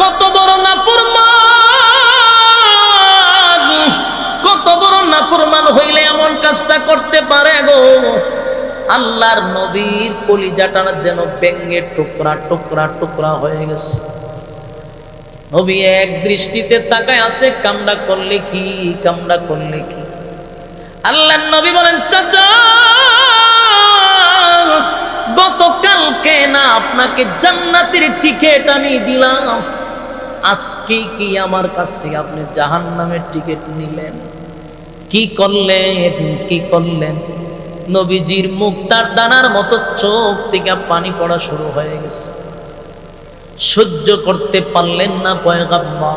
কত বড় না কত বড় নাফুরমান হইলে এমন কাজটা করতে পারে গো। আল্লাহর নবীর কলিজাটা যেন ব্যঙ্গের টুকরা টুকরা টুকরা হয়ে গেছে। নবী এক দৃষ্টিতে তাকায় আছে, কামড়া করলে কি, কামড়া করলে কি? আল্লাহ নবী বলেন, চাচা গতকালকে না আপনাকে জান্নাতের টিকিট আমি দিলাম। আজকে কি আমার কাছ থেকে আপনি জাহান নামের টিকিট নিলেন? কি করলেন? কি করলেন? নবীজির মুখ তার দানার মতো চোখ থেকে পানি পড়া শুরু হয়ে গেছে। সহ্য করতে পারলেন না পয়গাম্মা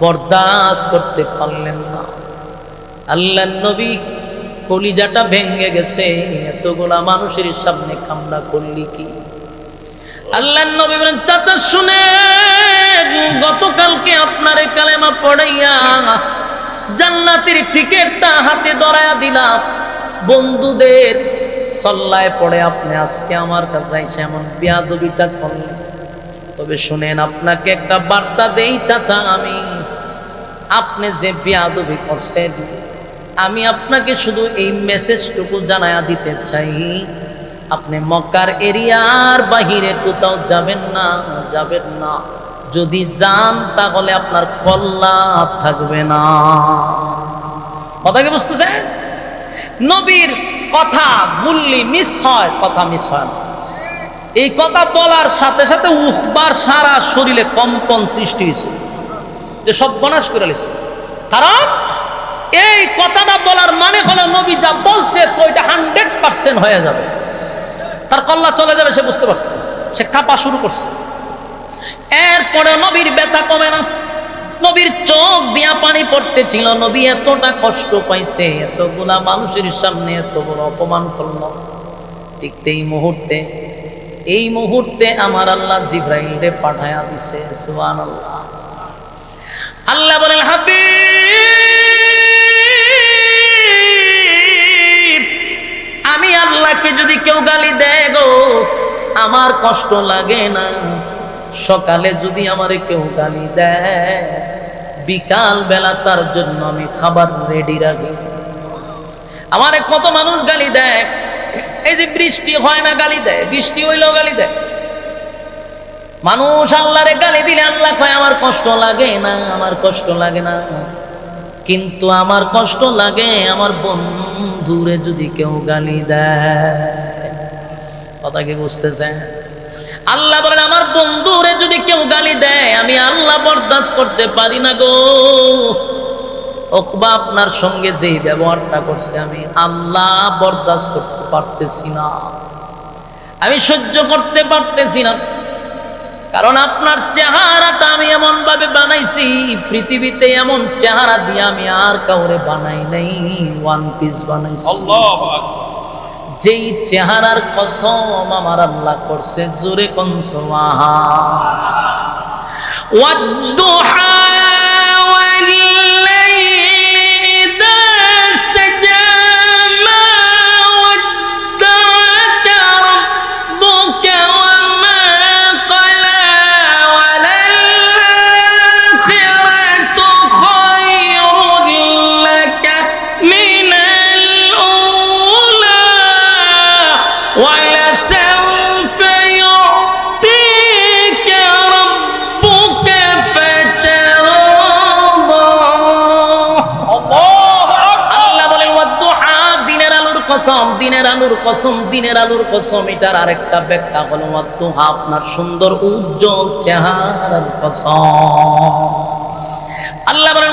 বরদাস্ত করতে পারলেন না। আল্লাহ নবী কলিজাটা ভেঙে গেছে। এতগুলা মানুষের সামনে কামড়া করলি কি? আল্লাহ নবী বলেন, চাচা শুনে গতকালকে আপনার কালেমা পড়াইয়া জান্নাতের টিকেটটা হাতে ধরায়া দিলাম। বন্ধুদের সল্লায় পড়ে আপনি আজকে আমার কাছে এমন বিয়াদবিটা করলেন। তবে শুনেন, আপনাকে একটা বার্তা দেই চাচা আমি। আপনি যে বিয়াদবি করছেন আমি আপনাকে শুধু এই মেসেজটুকু জানায়া দিতে চাই। আপনি মক্কার এরিয়ার বাহিরে কোথাও যাবেন না যাবেন না। যদি যান, তাহলে আপনার কল্লা থাকবে না। কথা কি বুঝতেছেন? নবীর কথা গুল্লি মিস হয়, কথা মিস হয় না। এই কথা বলার সাথে সাথে উখবার সারা শরীরে কম্পন সৃষ্টি হয়েছে। যে সব বনাশ করে কারণ এই কথাটা বলার মানে হলো নবী যা বলছে তো এটা হান্ড্রেড পার্সেন্ট হয়ে যাবে। তার কল্লা চলে যাবে, সে বুঝতে পারছে। সে কাপা শুরু করছে। এরপরে নবীর ব্যথা কমে না। নবীর চোখ দিয়া পানি পড়তেছিল। নবী এতটা কষ্ট পাইছে, এতগুলা মানুষের সামনে এত বড় অপমান করল। ঠিক এই মুহূর্তে এই মুহূর্তে আমার আল্লাহ জিব্রাইল রে পাঠায়া দিছে সুবান আল্লাহ আল্লাহ বলেন হাবিব আমি আল্লাহকে যদি কেউ গালি দেয় গো, আমার কষ্ট লাগে না। সকালে যদি আমারে কেউ গালি দেয় বিকাল বেলা তার জন্য আমি খাবার রেডি রাখি। আমারে কত মানুষ গালি দেয়। এই যে বৃষ্টি হয় না গালি দেয়, বৃষ্টি হইলেও গালি দেয়। মানুষ আল্লাহরে গালি দিলে আল্লাহ কয়, আমার কষ্ট লাগে না, আমার কষ্ট লাগে না। কিন্তু আমার কষ্ট লাগে, আমার বন্ধুরে যদি কেউ গালি দেয়, কথা কি বুঝতেছেন? আল্লাহ বলেন, আমার বন্ধুরে যদি কেউ গালি দেয়, আমি আল্লাহ বরদাস্ত করতে পারি না গো। অকবা আপনার সঙ্গে যে ব্যবহারটা করছে, আমি আল্লাহ বরদাস্ত করতে পারতেছি না। আমি সহ্য করতে পারতেছি না। কারণ আপনার চেহারাটা আমি এমন ভাবে বানাইছি পৃথিবীতে এমন চেহারা দিয়ে আমি আর কাউরে বানাই নাই ওয়ান পিস বানাইছি। যেই চেহারার কসম আমার আল্লাহ করছে জোরে কনসমাহা ওয়াদ্দুহা কসম, দিনের আলুর কসম, দিনের আলুর কসম, এটার আরেকটা ব্যাখ্যা হলো ওয়াদ্দুহা আপনার সুন্দর, উজ্জ্বল চেহারার কসম। আল্লাহ বলেন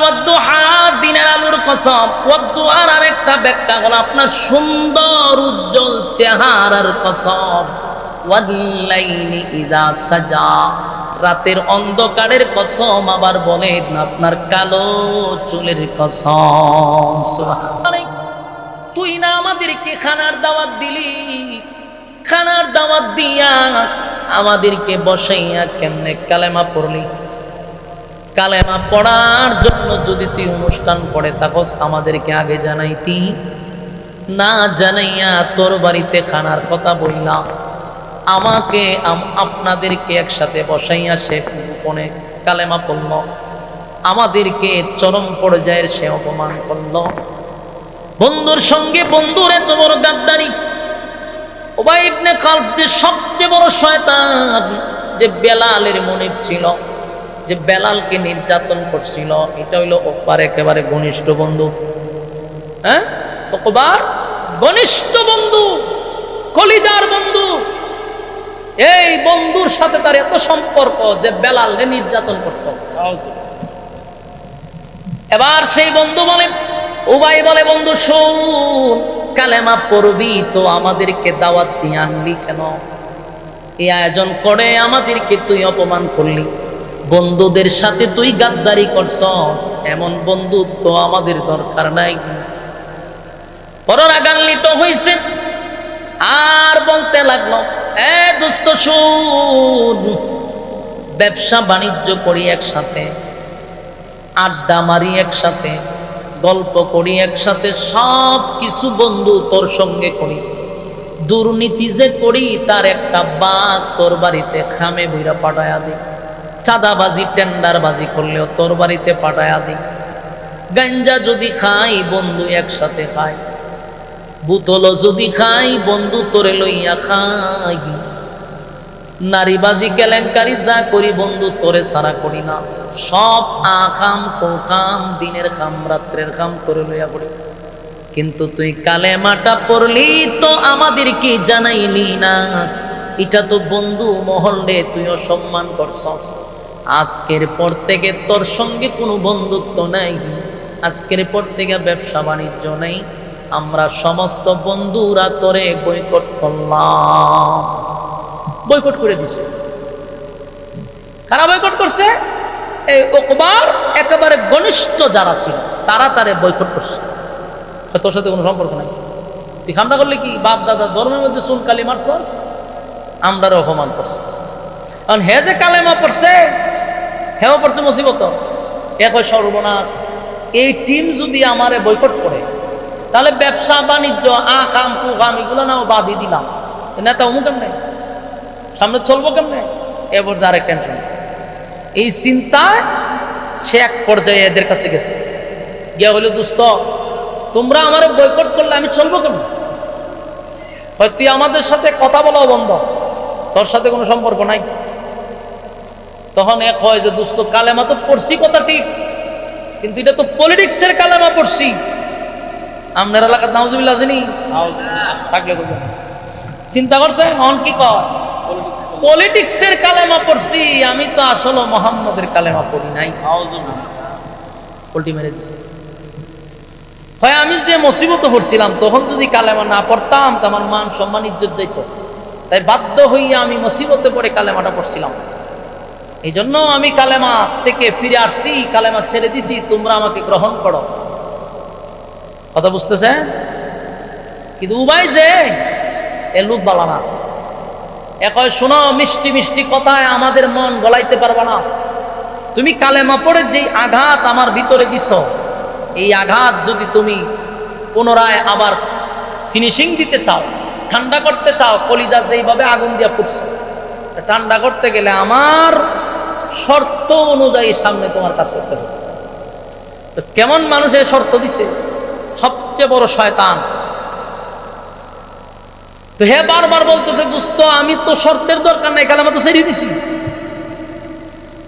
দিনের আলুর কসম। ওয়াদ্দুহার আরেকটা ব্যাখ্যা হলো, আপনার সুন্দর, উজ্জ্বল চেহারার কসম। ওয়াল্লাইলি ইযা সাজা। রাতের অন্ধকারের কসম আবার বলেন, আপনার কালো চুলের কসম। তুই না আমাদেরকে খানার দাওয়াত দিলি? খানার দাওয়াত দিয়া আমাদেরকে বসাইয়া কেমনে কালেমা পড়লি? কালেমা পড়ার জন্য যদি তুই অনুষ্ঠান করে তাকস আমাদেরকে আগে জানাইতি। না জানাইয়া তোর বাড়িতে খানার কথা বললাম, আমাকে আপনাদেরকে একসাথে বসাইয়া সে গোপনে কালেমা পড়ল। আমাদেরকে চরম পর্যায়ের সে অপমান করল। বন্ধুর সঙ্গে বন্ধুর এত বড় গাদ্দারি। ওবাই ইবনে খালফ যে সবচেয়ে বড় শয়তান যে বেলালের মনে ছিল যে বেলালকে নির্যাতন করছিল এটা হইল ওপার একেবারে ঘনিষ্ঠ বন্ধু। হ্যাঁ? ওকবার ঘনিষ্ঠ বন্ধু কলিদার বন্ধু। এই বন্ধুর সাথে তার এত সম্পর্ক যে বেলালে নির্যাতন করত। এবার সেই বন্ধু বলে উবাই বলে, বন্ধু, শোন, কালেমা পড়বি তো আমাদেরকে দাওয়াত দিয়ে আনলি কেন? এই আয়োজন করে আমাদেরকে তুই অপমান করলি। বন্ধুদের সাথে তুই গাদ্দারি করছস, এমন বন্ধুত্ব আমাদের দরকার নাই। পরাগান্বিত হইছে। আর বলতে লাগল, এ দুস্থ শুন, ব্যবসা বাণিজ্য করি একসাথে, আড্ডা মারি একসাথে গল্প করি, একসাথে সব কিছু বন্ধু তোর সঙ্গে করি। দুর্নীতি যে করি, তার একটা বাঘ তোর বাড়িতে খামে বইরা পাঠায়া দি চাঁদাবাজি, টেন্ডারবাজি করলেও তোর বাড়িতে পাঠায়া দি গাঞ্জা যদি খাই, বন্ধু একসাথে খাই। বুতল যদি খাই, বন্ধু তোরে লইয়া খাই। নারীবাজি, কেলেঙ্কারি, যা করি বন্ধু, তোরে সারা করি না। সব আখাম কোখাম দিনের খাম, রাত্রের খাম তোরে লইয়া করি কিন্তু তুই কালেমাটা পড়লি তো আমাদেরকে জানাইলি না? এটা তো বন্ধু মহল্লে তুই অসম্মান করছস। আজকের পর থেকে তোর সঙ্গে কোনো বন্ধুত্ব নাই। আজকের পর থেকে ব্যবসা বাণিজ্য নেই। আমরা সমস্ত বন্ধুরা তোরে বৈকট করলাম। বৈকট করে দিছে। কারা বৈকট করছে? এই ওকবার একেবারে ঘনিষ্ঠ যারা ছিল, তারা তারে বৈকট করছে। তোর সাথে কোনো সম্পর্ক নাই। তুই খামটা করলে কি বাপ, দাদা ধর্মের মধ্যে সুন কালি মারছস আমরা অপমান করছি। কারণ হে যে কালেমা পড়ছে, হেও পড়ছে মুসিবত। এক সর্বনাশ। এই টিম যদি আমারে বৈকট করে, তাহলে ব্যবসা, বাণিজ্য আকাম কুকাম এগুলো নাও বাদই দিলাম। নেতা অমুক কেমনে সামনে চলবো কেমনে? এবার যার এক টেনশন এই চিন্তায় সে এক পর্যায়ে এদের কাছে গেছে। গিয়া হইল দুস্ত তোমরা আমার বয়কট করলে আমি চলবো কেমন? হয় তুই আমাদের সাথে কথা বলাও বন্ধ। তোর সাথে কোনো সম্পর্ক নাই। তখন এক হয় যে দুস্ত কালেমা তো পড়ছি কথা ঠিক। কিন্তু এটা তো পলিটিক্সের কালেমা পড়ছি। আপনার এলাকার নাউজুবিল্লা আসেনি থাকলে চিন্তা করছে অন কি কর পলিটিক্সের কালেমা পড়ছি, আমি তো আসলে মোহাম্মদের কালেমা পড়ি নাই। পোল্টি মেরে দিছে। হয় আমি যে মুসিবত পড়ছিলাম, তখন যদি কালেমা না পড়তাম, তো আমার মান সম্মান ইজ্জত যাইত। তাই বাধ্য হইয়া আমি মুসিবতে পড়ে কালেমাটা পড়ছিলাম। এই জন্য আমি কালেমা থেকে ফিরে আসছি, কালেমা ছেড়ে দিছি, তোমরা আমাকে গ্রহণ করো। কথা বুঝতেছে কিন্তু উবাই যে, এ লুক বালানা একই শোনো, মিষ্টি মিষ্টি কথায় আমাদের মন গলাইতে পারবা না। তুমি কালেমা পড়ে যেই আঘাত আমার ভিতরে দিছ, এই আঘাত যদি তুমি পুনরায় আবার ফিনিশিং দিতে চাও, ঠান্ডা করতে চাও, কলিজা যেইভাবে আগুন দিয়া পড়ছো ঠান্ডা করতে গেলে আমার শর্ত অনুযায়ী সামনে তোমার কাজ করতে হবে। তো কেমন মানুষের শর্ত দিছে? সবচেয়ে বড় শয়তান তো হে বারবার বলতেছে দোস্ত আমি তো শর্তের দরকার নাই কালামা তো ছেড়ে দিছি।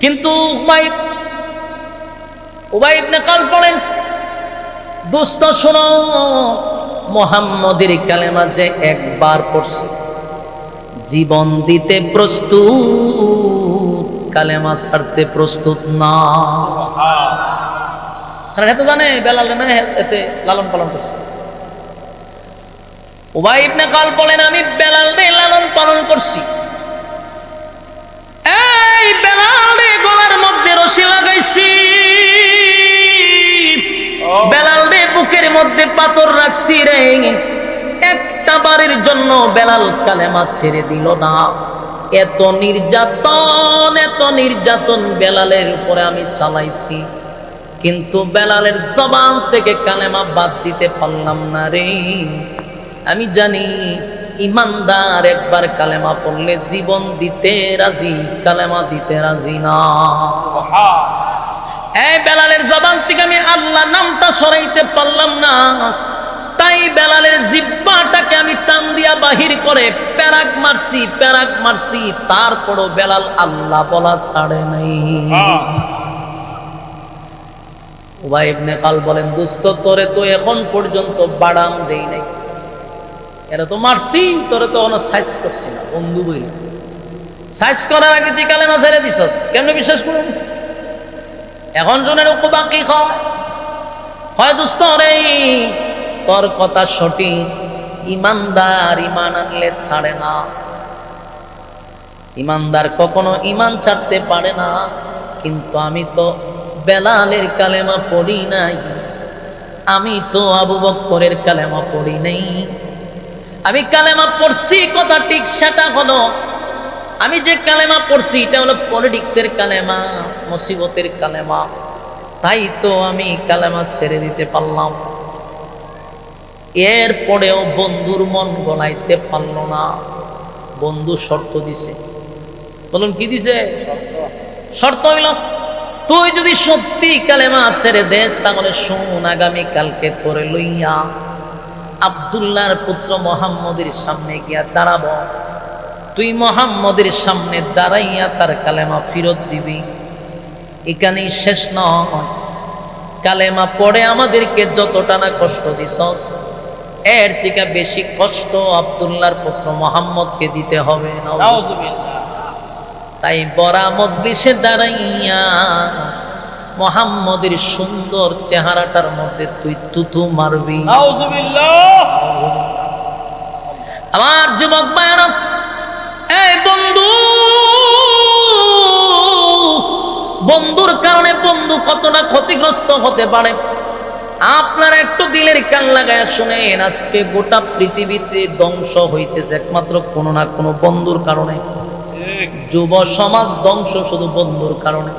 কিন্তু উমাই উবাই ইবনে কাল পড়েন দোস্ত শোনো মোহাম্মদের কালেমা যে একবার পড়ছে জীবন দিতে প্রস্তুত কালেমা ছাড়তে প্রস্তুত না। কারণ এত জানে বেলাল না এতে লালন পালন করছে। উবাই ইবনে কাল বলেন আমি বেলাল রে লালন পালন করছি। এই বেলাল রে গলার মধ্যে রশি লাগাইছি। বেলাল রে বুকের মধ্যে পাথর রাখছি রে। একটা বাড়ির জন্য বেলাল কালেমা ছেড়ে দিল না। এত নির্যাতন এত নির্যাতন বেলালের উপরে আমি চালাইছি। কিন্তু বেলালের জবান থেকে কালেমা বাদ দিতে পারলাম না রে। আমি জানি ইমানদার একবার কালেমা পড়লে জীবন দিতে রাজি কালেমা দিতে রাজি না। এই বেলালের জবান থেকে আমি আল্লাহ নামটা সরাইতে পারলাম না। তাই বেলালের জিব্বাটাকে আমি টান দিয়া বাহির করে প্যারাক মারছি প্যারাক মারছি তারপরও বেলাল আল্লাহ বলা ছাড়ে নাই। উবাই ইবনে কাল বলেন দুস্থ তোরে তো এখন পর্যন্ত বাড়াম দেই নাই। এরা তো মারছি তোরে তো কোনো সাইজ করছি না, বন্ধু বই সাইজ করার আগে তুই কালেমা ছেড়ে দিছস, কেমনে বিশ্বাস করুন? এখন জনের বাকি হয়। হয় দুস্থ রে তোর কথা সঠিক, ইমানদার ইমান আনলে ছাড়ে না। ইমানদার কখনো ইমান ছাড়তে পারে না, কিন্তু আমি তো বেলালের কালেমা পড়ি নাই, আমি তো আবু বক্করের কালেমা পড়ি নাই। আমি কালেমা পড়ছি কথা ঠিক সেটা হলো আমি যে কালেমা পড়ছি এটা হলো পলিটিক্সের কালেমা মুসিবতের কালেমা। তাই তো আমি কালেমা ছেড়ে দিতে পারলাম। এরপরেও বন্ধুর মন গলাইতে পারল না। বন্ধু শর্ত দিছে। বলুন কি দিছে? শর্ত। হইল তুই যদি সত্যি কালেমা ছেড়ে দেস তাহলে শোন আগামী কালকে তোরে লইয়া আবদুল্লাহর পুত্র মোহাম্মদের সামনে গিয়া দাঁড়াব। তুই মোহাম্মদের সামনে দাঁড়াইয়া তার কালেমা ফিরত দিবি। এখানেই শেষ নয়। কালেমা পড়ে আমাদেরকে যতটা না কষ্ট দিছস, এর থেকে বেশি কষ্ট আবদুল্লাহর পুত্র মোহাম্মদকে দিতে হবে। তাই বড়া মজলিসে দাঁড়াইয়া মোহাম্মদের সুন্দর চেহারাটার মধ্যে তুই তুতু মারবি। আমার যুবক ভাইয়েরা এই বন্ধু বন্ধুর কারণে বন্ধু কতটা ক্ষতিগ্রস্ত হতে পারে? আপনার একটু দিলের কান লাগায় শুনেন আজকে গোটা পৃথিবীতে ধ্বংস হইতেছে একমাত্র কোনো না কোনো বন্ধুর কারণে। যুব সমাজ ধ্বংস শুধু বন্ধুর কারণে।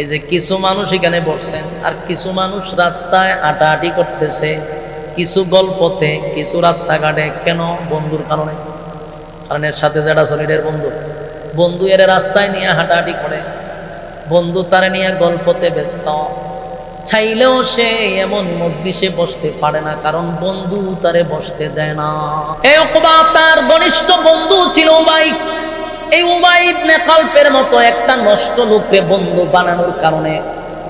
এই যে কিছু মানুষ এখানে বসছেন, আর কিছু মানুষ রাস্তায় হাঁটাহাঁটি করতেছে, কিছু গল্পতে, কিছু রাস্তাঘাটে, কেন বন্ধুর কারণে? কারণ এর সাথে যারা সলিডের বন্ধু। বন্ধু এর রাস্তায় নিয়ে হাঁটাহাঁটি করে, বন্ধু তারে নিয়ে গল্পতে ব্যস্ত। চাইলেও সে এমন মজলিসে বসতে পারে না, কারণ বন্ধু তারে বসতে দেয় না। তার ঘনিষ্ঠ বন্ধু ছিল ভাই এই উবাই ইবনে কালপের মতো একটা নষ্ট লোককে বন্ধু বানানোর কারণে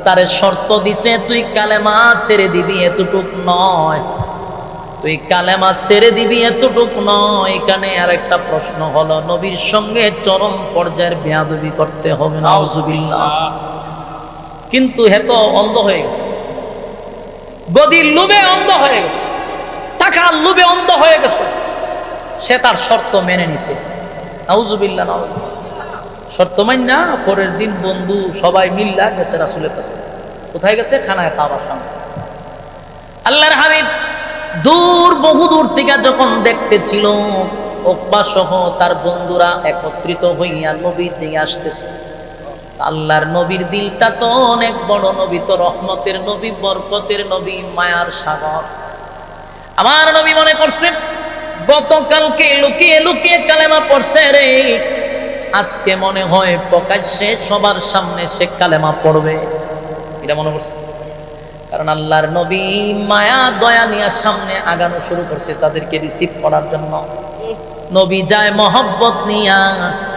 তারে শর্ত দিছে, তুই কালেমা ছেড়ে দিবি, এতটুক নয়। তুই কালেমা ছেড়ে দিবি, এতটুক নয়। এখানে আর একটা প্রশ্ন হলো, নবীর সঙ্গে চরম পর্যায়ের বেয়াদবি করতে হবে না কিন্তু হে তো অন্ধ হয়ে গেছে। গদির লোভে অন্ধ হয়ে গেছে। টাকার লোভে অন্ধ হয়ে গেছে। সে তার শর্ত মেনে নিছে। নাউজুবিল্লা নাউ শর্ত মাইন না পরের দিন বন্ধু সবাই মিল্লা গেছে রাসুলের কাছে। কোথায় গেছে? খানায় খাওয়ার সামনে। আল্লাহর হাবিব দূর, বহু দূর থেকে যখন দেখতেছিল, ওকবা সহ তার বন্ধুরা একত্রিত হইয়া নবীর দিকে আসতেছে। আল্লাহর নবীর দিলটা তো অনেক বড় নবী তো রহমতের নবী, বরকতের নবী, মায়ার সাগর। আমার নবী মনে করছে গতকালকে লুকিয়ে লুকিয়ে কালেমা পড়ছে রে। আজকে মনে হয় প্রকাশ্যে সবার সামনে সে কালেমা পড়বে। এটা মনে করছে কারণ আল্লাহর নবী মায়া, দয়া নিয়ে সামনে আগানো শুরু করছে তাদেরকে রিসিভ করার জন্য। নবী যায় মহব্বত নিয়া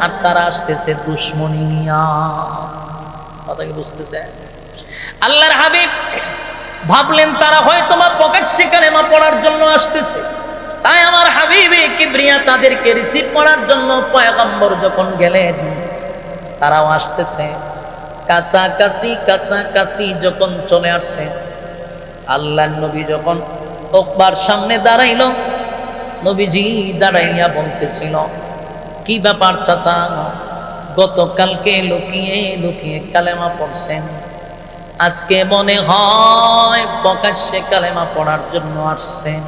আর তারা আসতেছে দুশ্মনী নিয়া। কথা কি বুঝতেছে? আল্লাহর হাবিব ভাবলেন তারা হয়তো পকেট প্রকাশ্যে কালেমা পড়ার জন্য আসতেছে। তাই আমার হাবিবে কিবরিয়া তাদেরকে রিসিভ করার জন্য পয়গম্বর যখন গেলেন, তারাও আসতেছে। কাছাকাছি কাছাকাছি যখন চলে আসছে আল্লাহ নবী যখন ওকবার সামনে দাঁড়াইল, নবীজি দাঁড়াইয়া বলতেছিল, কি ব্যাপার চাচা? গতকালকে লুকিয়ে লুকিয়ে কালেমা পড়ছেন। আজকে মনে হয় প্রকাশ্যে কালেমা পড়ার জন্য আসছেন।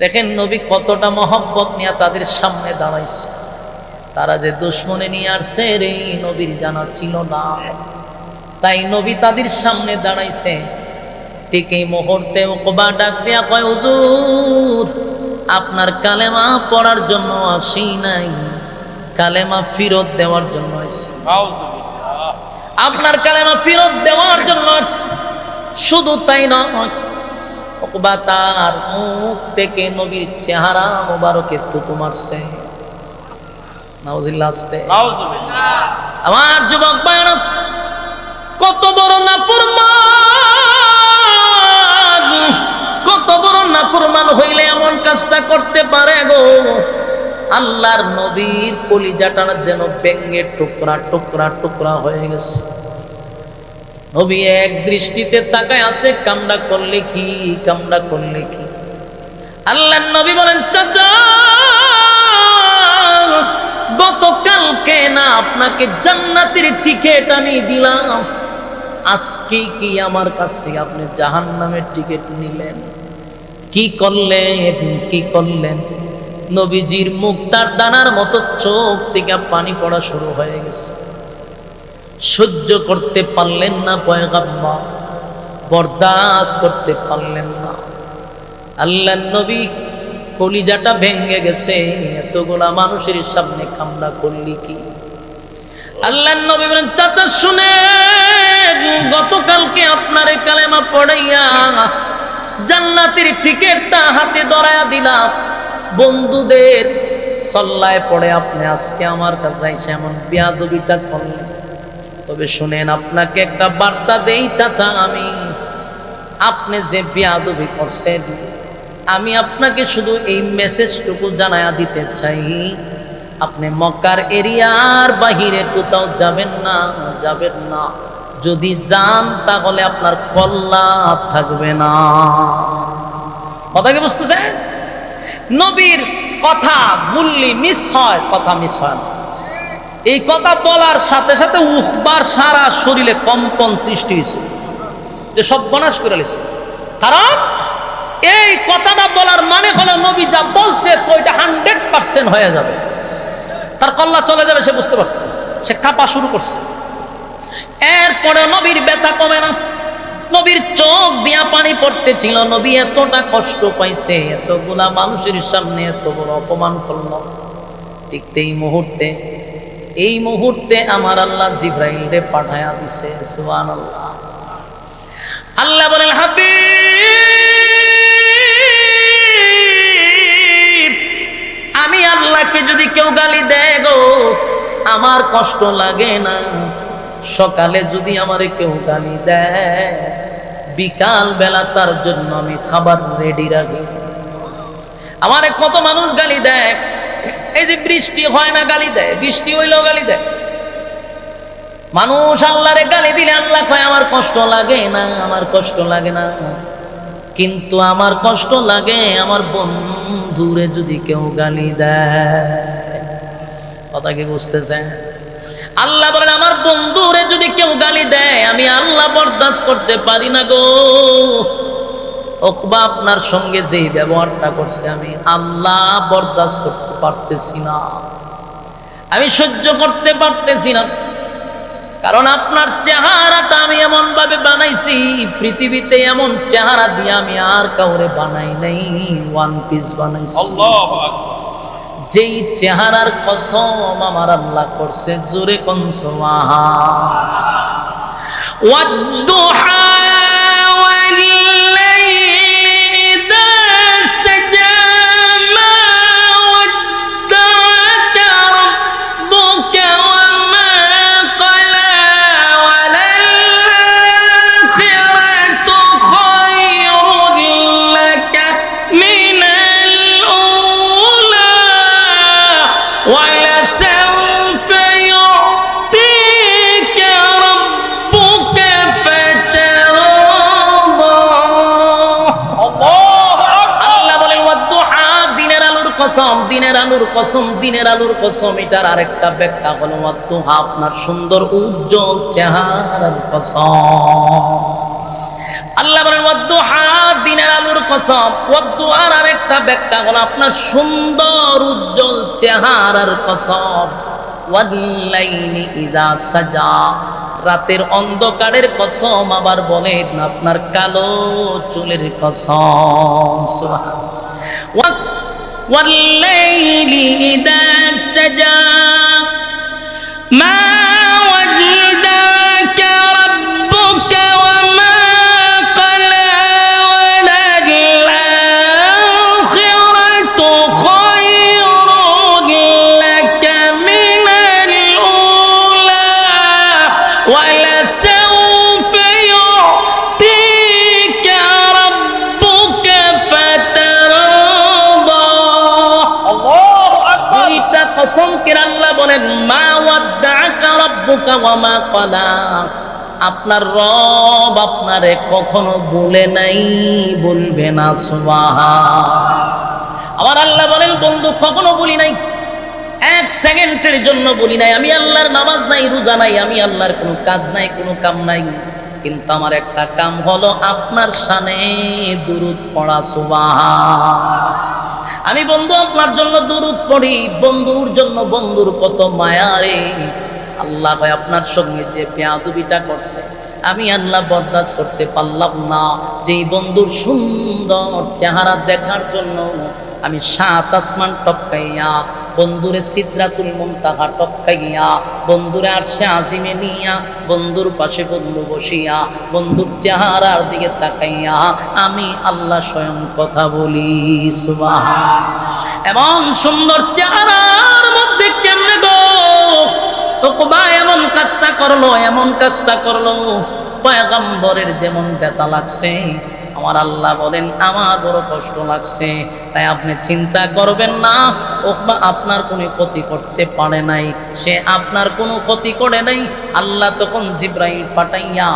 দেখেন নবী কতটা মহব্বত নিয়ে তাদের সামনে দাঁড়াইছে। তারা যে দুশ্মনে নিয়ে আসছে রে নবীর জানা ছিল না। তাই নবী তাদের সামনে দাঁড়াইছে। ঠিক এই মুহূর্তে ওকবা ডাক দেয়া কয় হুজুর আপনার কালেমা পড়ার জন্য আসি নাই। কালেমা ফিরত দেওয়ার জন্য আসি। আপনার কালেমা ফেরত দেওয়ার জন্য আসছি। শুধু তাই নয় অকবা তার মুখ থেকে নবীর চেহারা মোবারকে তুতু মারছে নাউজিল্লাহ আসতে। আমার যুবক কত বড় নাফরমান কত বড় নাফরমান হইলে এমন কাজটা করতে পারে গো। আল্লাহর নবীর কলিজাটা যেন ব্যঙ্গের টুকরা টুকরা টুকরা হয়ে গেছে। নবী এক দৃষ্টিতে তাকায় আছে, কামড়া করলে কি, কামড়া করলে কি? আল্লাহ নবী বলেন, চাচা, গতকালকে না আপনাকে জান্নাতের টিকিট আমি দিলাম। আজকে কি আমার কাছ থেকে আপনি জাহান নামের টিকিট নিলেন? কি করলেন কি করলেন? নবীজির মুখ তার দানার মতো, চোখ থেকে পানি পড়া শুরু হয়ে গেছে। সহ্য করতে পারলেন না পয়গাম্মা বরদাস করতে পারলেন না। আল্লাহ নবী কলিজাটা ভেঙ্গে গেছে, এতগুলা মানুষের সামনে কামড়া করলি কি? আল্লাহ নবী বলেন, চাচা শুনে গতকালকে আপনার কালেমা পড়াইয়া জান্নাতের টিকিটটা হাতে ধরায়া দিলাম। বন্ধুদের সল্লায় পড়ে আপনি আজকে আমার কাছে এমন বিয়াদবিটা করলেন। তবে শুনেন, আপনাকে একটা বার্তা দেই চাচা আমি। আপনি যে বিয়াদবি করছেন, আমি আপনাকে শুধু এই মেসেজটুকু জানায়া দিতে চাই। আপনি মক্কার এরিয়ার বাহিরে কোথাও যাবেন না যাবেন না। যদি যান, তাহলে আপনার কল্লা থাকবে না। কথা কি বুঝতেছেন? নবীর কথা বললি মিস হয়, কথা মিস হয় না। এই কথা বলার সাথে সাথে উখবার সারা শরীরে কম্পন সৃষ্টি হয়েছে। যে সব বনাশ করে লেছে। কারণ এই কথাটা বলার মানে হলো নবী যা বলছে তো এটা হান্ড্রেড পার্সেন্ট হয়ে যাবে। তার কল্লা চলে যাবে সে বুঝতে পারছে। সে কাঁপা শুরু করছে। এরপরে নবীর ব্যথা কমে না। নবীর চোখ দিয়া পানি পড়তেছিল। নবী এতটা কষ্ট পাইছে, এতগুলা মানুষের সামনে এত বড় অপমান করল। ঠিক এই মুহূর্তে এই মুহূর্তে আমার আল্লাহ জিব্রাইল রে পাঠায়া দিছে সুবহান আল্লাহ আল্লাহ বলেন, হাবিব, আমি আল্লাহকে যদি কেউ গালি দেয় গো, আমার কষ্ট লাগে না। সকালে যদি আমারে কেউ গালি দেয় বিকাল বেলা তার জন্য আমি খাবার রেডি রাখি। আমারে কত মানুষ গালি দেয় এই যে বৃষ্টি হয় না, গালি দেয়। বৃষ্টি হইলেও গালি দেয়। মানুষ আল্লাহরে গালি দিলে আল্লাহ কয়, আমার কষ্ট লাগে না, আমার কষ্ট লাগে না। কিন্তু আমার কষ্ট লাগে, আমার বন্ধুরে যদি কেউ গালি দেয়। কথা কি বুঝতেছেন? আল্লাহ বলেন, আমার বন্ধুরে যদি কেউ গালি দেয়, আমি আল্লাহ বরদাস্ত করতে পারি না গো। অকবা আপনার সঙ্গে যে ব্যবহারটা করছে আমি আল্লাহ বরদাস্ত করতে পারতেছি না। আমি সহ্য করতে পারতেছি না। কারণ আপনার চেহারাটা আমি এমন ভাবে বানাইছি পৃথিবীতে এমন চেহারা দিয়ে আমি আর কাউরে বানাই নাই ওয়ান পিস বানাইছি। যেই চেহারার কসম আমার আল্লাহ করছে জোরে কনসমাহা ওয়াদ্দুহা দিনের আলুর কসম, দিনের আলুর কসম, এটার আরেকটা ব্যাখ্যা হলো ওয়াদ্দুহা আপনার সুন্দর, উজ্জ্বল চেহারার কসম। আল্লাহ বলেন দিনের আলুর কসম। আরেকটা ব্যাখ্যা হলো, আপনার সুন্দর, উজ্জ্বল চেহারার কসম। সাজা। রাতের অন্ধকারের কসম আবার বলেন, আপনার কালো চুলের কসম। والليل إذا سجى ما ودعك বলেন আপনার রব আপনারে কখনো বলে নাই, বলবে না সুবহান আমার আল্লাহ বলেন, বন্ধু, কখনো বলি নাই। এক সেকেন্ডের জন্য বলি নাই। আমি আল্লাহর নামাজ নাই, রোজা নাই, আমি আল্লাহর কোনো কাজ নাই, কোনো কাম নাই। কিন্তু আমার একটা কাম হলো আপনার সানে দুরুদ পড়া সুবহান আমি বন্ধু, আপনার জন্য দূরত পড়ি। বন্ধুর জন্য বন্ধুর কত মায়া রে। আল্লাহ ভাই আপনার সঙ্গে যে পেয়াদুবিটা করছে। আমি আল্লাহ বরদাস করতে পারলাম না। যেই বন্ধুর সুন্দর চেহারা দেখার জন্য আমি সাত আসমান টপকাইয়া বন্ধুরে সিদ্রাতুল মুনতাহা টপকাইয়া, বন্ধুরে আরশে আজিমে নিয়া, বন্ধুর পাশে বন্ধু বসিয়া, বন্ধুর চেহারার দিকে তাকাইয়া আমি আল্লাহ স্বয়ং কথা বলি সুবহান এমন সুন্দর চেহারার মধ্যে কেমনে গো? তোকবা এমন কাজটা করল, এমন কাজটা করল। পয়গম্বরের যেমন ব্যথা লাগছে আমার আল্লাহ বলেন, আমার বড় কষ্ট লাগছে, তাই আপনি চিন্তা করবেন না। ওকবা আপনার কোনো ক্ষতি করতে পারে নাই। সে আপনার কোনো ক্ষতি করে নাই। আল্লাহ তখন জিব্রাইল পাঠাইয়া,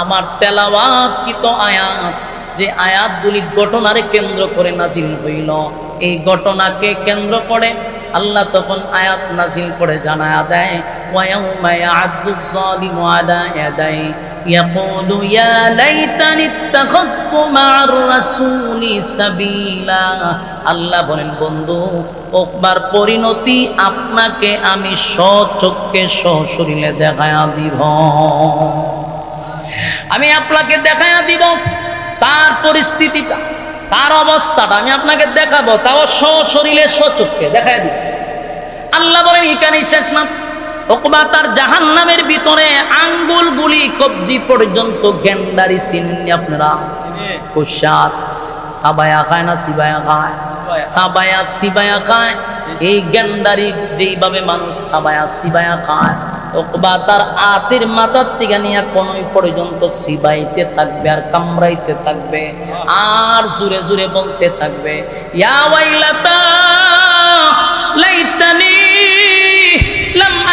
আমার তেলাওয়াত কিত আয়াত? যে আয়াতগুলি ঘটনারে কেন্দ্র করে নাজিল হইল। এই ঘটনাকে কেন্দ্র করে আল্লাহ তখন আয়াত নাজিল করে জানায়া দেয় ওয়ায়াউমা ইয়া'আদ্দু যালিমু আলা ইয়াদাই। ইয়াকুলু ইয়া লাইতানি ইত্তাখাযতু মা'আর রাসূলি সাবিলা। আল্লাহ বলেন, বন্ধু ওকবার পরিণতি আপনাকে আমি সচক্ষে সশরীরে দেখায়া দিব। আমি আপনাকে দেখায়া দিব তার পরিস্থিতিটা, তার অবস্থাটা, আমি আপনাকে দেখাবো তাও সশরীরে সচক্ষে দেখায় দিব। আল্লাহ বলেন, এখানেই শেষ না। ওকবা তার জাহান নামের ভিতরে কবজি পর্যন্ত আপনারা কুষার সাবায়া খায় না সিবায়া খায়? সাবায়া। সিবায়া খায়? এই গেন্দারি যেইভাবে মানুষ সাবায়া সিবায়া খায় ওকবা তার আতের মাথার থেকে নিয়ে কোনই পর্যন্ত সিবাইতে থাকবে আর কামড়াইতে থাকবে আর জুড়ে জুড়ে বলতে থাকবে ইয়া ওয়াইলাতা লাইতানি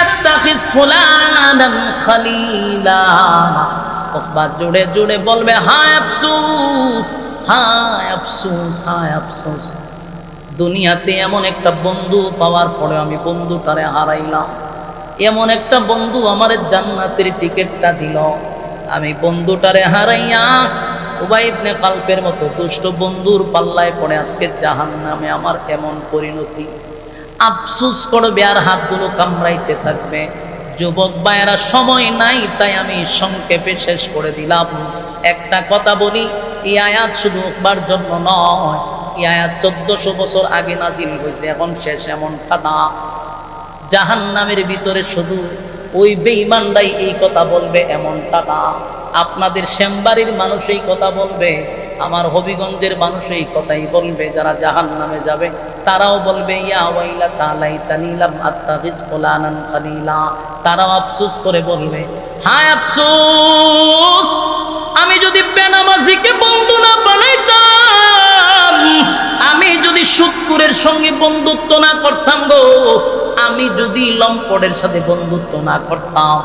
আত্তাখিজ ফুলানান খালিলা। ওকবা জুড়ে জুড়ে বলবে, হায় আফসোস হায় আফসোস হায় আফসোস। দুনিয়াতে এমন একটা বন্ধু পাওয়ার পরে আমি বন্ধুটারে হারাইলাম। এমন একটা বন্ধু আমার জান্নাতের টিকিটটা দিল। আমি বন্ধুটারে হারাইয়া উবাইবনে কাল্পের মতো দুষ্ট বন্ধুর পাল্লায় পড়ে আজকে জাহান নামে আমার এমন পরিণতি। আফসুস করবে আর হাতগুলো কামড়াইতে থাকবে। যুবক ভাইয়েরা, সময় নাই, তাই আমি সংক্ষেপে শেষ করে দিলাম। একটা কথা বলি, এই আয়াত শুধু একবার জন্য নয়, এই আয়াত চোদ্দশো বছর আগে নাজিল হয়েছে, এখন শেষ এমনটা না। জাহান নামের ভিতরে শুধু ওই বেঈমানরাই এই কথা বলবে এমনটা না। আপনাদের শ্যামবাড়ির মানুষ এই কথা বলবে আমার হবিগঞ্জের মানুষ এই কথাই বলবে, যারা জাহান নামে যাবে, তারাও বলবে তারাও আফসোস করে বলবে, হায় আফসোস, আমি যদি বেনামাজিকে বন্ধু না বানাইতাম, আমি যদি শুক্কুরের সঙ্গে বন্ধুত্ব না করতাম গো, আমি যদি লম্পটের সাথে বন্ধুত্ব না করতাম,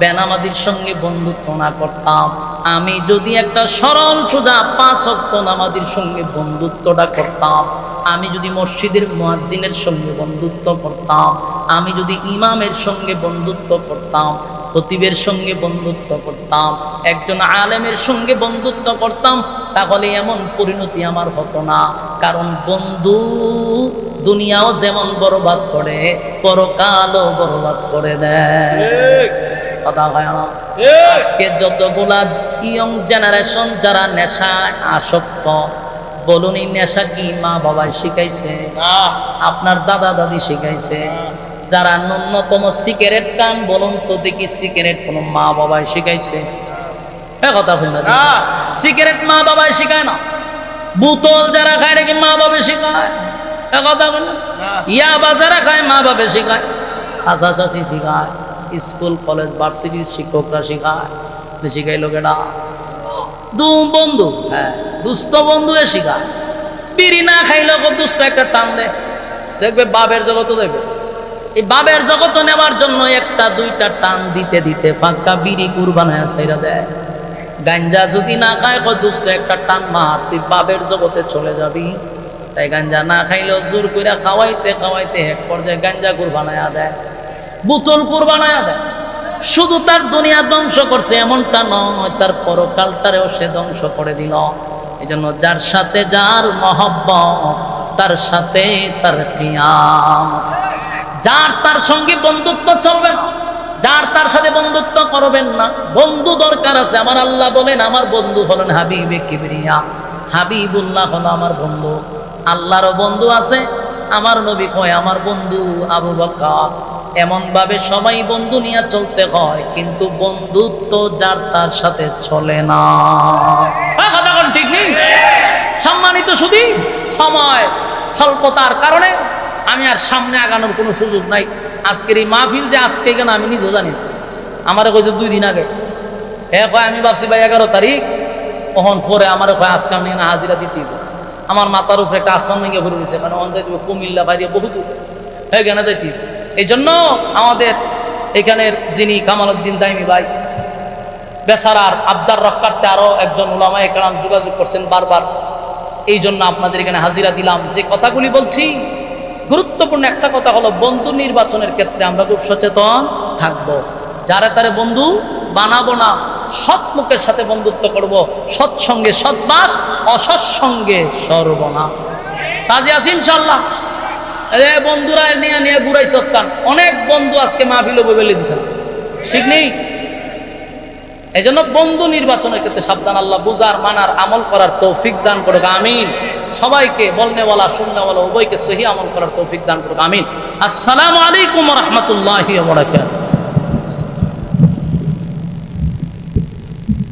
বেনামাজির সঙ্গে বন্ধুত্ব না করতাম আমি যদি একটা সরল সোজা পাঁচ অক্ত নামাজির সঙ্গে বন্ধুত্বটা করতাম আমি যদি মসজিদের মুয়াজ্জিনের সঙ্গে বন্ধুত্ব করতাম আমি যদি ইমামের সঙ্গে বন্ধুত্ব করতাম খতিবের সঙ্গে বন্ধুত্ব করতাম একজন আলেমের সঙ্গে বন্ধুত্ব করতাম তাহলে এমন পরিণতি আমার হতো না। কারণ বন্ধু দুনিয়াও যেমন বরবাদ করে পরকালও বরবাদ করে দেয়। কথা হয় আজকে যতগুলা ইয়ং জেনারেশন যারা নেশায় আসক্ত বলুন এই নেশা কি মা বাবাই শিখাইছে? আপনার দাদা দাদি শিখাইছে? যারা ন্যূনতম সিগারেট টান বলুন তো দেখি সিগারেট কোনো মা বাবাই শিখাইছে? কথা বললেন না। সিগারেট মা বাবাই শিখায় না। বোতল যারা খায় নাকি মা বাবা শিখায়? কথা বললেন। ইয়াবা যারা খায় মা বাবা শিখায়। সাসা শাসি শিখায়। স্কুল কলেজ ভার্সিটির শিক্ষকরা শিখায়। শিখাই লোকেরা। দু বন্ধু হ্যাঁ দুস্থ বন্ধু এ শিখা। বিড়ি না খাইলে দুস্থ একটা টান দে। দেখবে বাবের জগতও দেখবে। এই বাবের জগত নেওয়ার জন্য একটা, দুইটা টান দিতে দিতে ফাঁকা বিড়ি কুরবানায় সাইরা দেয়। গাঞ্জা যদি না খায় দুষ্ট একটা টান মার। তুই বাবের জগতে চলে যাবি। তাই গাঞ্জা না খাইলেও জোর করে খাওয়াইতে খাওয়াইতে এক পর্যায়ে গাঞ্জা কুরবানায় দেয়। বোতল কুরবানায় দেয়। শুধু তার দুনিয়া ধ্বংস করছে, এমনটা নয়, তার পরকালটারেও সে ধ্বংস করে দিল। এই জন্য যার সাথে যার মহব্বত, তার সাথে তার কিয়াম যার তার সঙ্গে বন্ধুত্ব চলবে না, যার তার সাথে বন্ধুত্ব করবেন না, বন্ধু দরকার আছে। আমার আল্লাহ বলেন, আমার বন্ধু হলেন হাবিবে কিবরিয়া। হাবিবুল্লাহ হলো আমার বন্ধু। আল্লাহরও বন্ধু আছে, আমার নবী কয়, আমার বন্ধু আবু বকর। এমন ভাবে সবাই বন্ধু নিয়ে চলতে হয় কিন্তু বন্ধুত্ব যার তার সাথে চলে না। হ্যাঁ, কথা ঠিক নেই? সম্মানিত শুধু সময় স্বল্পতার কারণে আমি আর সামনে আগানোর কোনো সুযোগ নাই। আজকের এই মাহফিল যে আজকে কেন আমি নিজেও জানি না। আমারে কইছে দুই দিন আগে। হ্যাঁ কয় আমি ভাবছি ভাই এগারো তারিখ। তখন পরে আমার কয় আজকে আমি এখানে হাজিরা দিতে আমার মাথার উপরে একটা আসমান ভেঙে ঘুরে রয়েছে। মানে অন যাইতে কুমিল্লা বাইরে বহু দূর হ্যাঁ কেন যাইতে। এই জন্য আমাদের এখানের যিনি কামালউদ্দিন দাইমি ভাই বেসারার আবদার রক্ষার্থে আরও একজন ওলামা একরাম যোগাযোগ করছেন বারবার। এই জন্য আপনাদের এখানে হাজিরা দিলাম। যে কথাগুলি বলছি, গুরুত্বপূর্ণ একটা কথা হলো, বন্ধু নির্বাচনের ক্ষেত্রে আমরা খুব সচেতন থাকব। যারা তারে বন্ধু, বানাবো না। সৎ লোকের সাথে বন্ধুত্ব করব। সৎসঙ্গে সৎবাস অসৎসঙ্গে সর্বনাশ কাজে আছি ইনশাল্লাহ রে বন্ধুরা নিয়ে নিয়ে ঘুরাই সত্তান। অনেক বন্ধু আজকে মাহফিল বলে দিছেন ঠিক নেই? এই জন্য বন্ধু নির্বাচনের ক্ষেত্রে সাবধান, আল্লাহ বুজার মানার, আমল করার তৌফিক দান করুক, আমিন। সবাইকে বলনেওয়ালা, শুননেওয়ালা, উভয়কে সহি আমল করার তৌফিক দান করুক, আমিন। আসসালামু আলাইকুম রহমতুল্লাহ বরাকাত